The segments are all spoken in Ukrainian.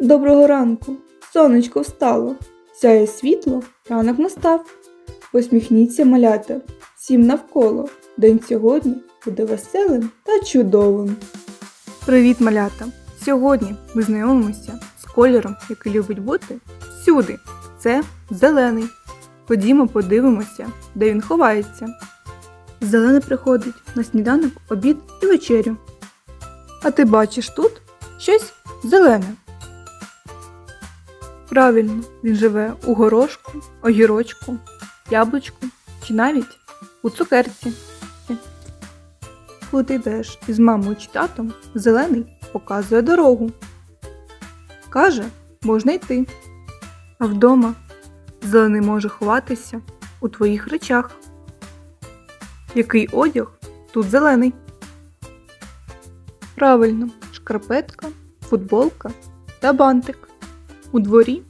Доброго ранку. Сонечко встало. Сяє світло, ранок настав. Посміхніться, малята, всім навколо. День сьогодні буде веселим та чудовим. Привіт, малята! Сьогодні ми знайомимося з кольором, який любить бути всюди. Це зелений. Ходімо подивимося, де він ховається. Зелений приходить на сніданок, обід і вечерю. А ти бачиш тут щось зелене. Правильно, він живе у горошку, огірочку, яблучку чи навіть у цукерці. Коли ти йдеш із мамою чи татом, зелений показує дорогу. Каже, можна йти. А вдома зелений може ховатися у твоїх речах. Який одяг тут зелений? Правильно, шкарпетка, футболка та бантик. У дворі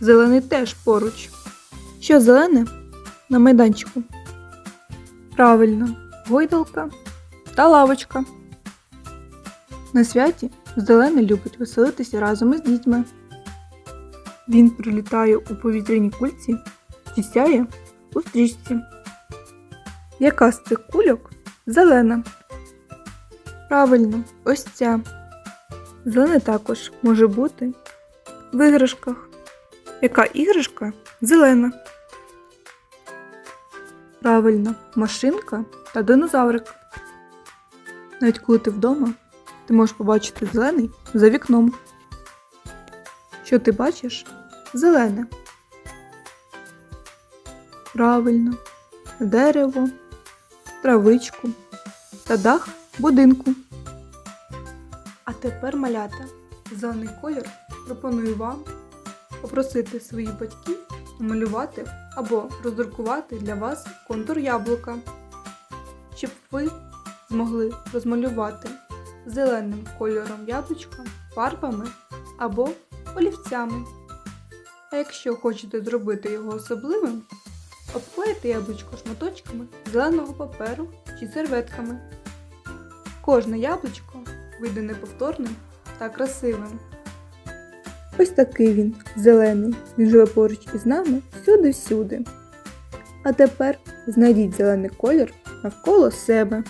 зелений теж поруч. Що зелене на майданчику? Правильно, гойдалка та лавочка. На святі зелений любить веселитися разом із дітьми. Він прилітає у повітряній кульці чи сяє у стрічці. Яка з цих кульок зелена? Правильно, ось ця. Зелений також може бути в іграшках. Яка іграшка зелена? Правильно, машинка та динозаврик. Навіть коли ти вдома, ти можеш побачити зелений за вікном. Що ти бачиш? Зелене. Правильно, дерево, травичку та дах будинку. А тепер малята. Зелений колір пропоную вам попросити своїх батьків намалювати або роздрукувати для вас контур яблука, щоб ви змогли розмалювати зеленим кольором яблучка фарбами або олівцями. А якщо хочете зробити його особливим, обклейте яблучко шматочками зеленого паперу чи серветками. Кожне яблучко вийде неповторним та красивим. Ось такий він, зелений. Він живе поруч із нами всюди-всюди. А тепер знайдіть зелений колір навколо себе.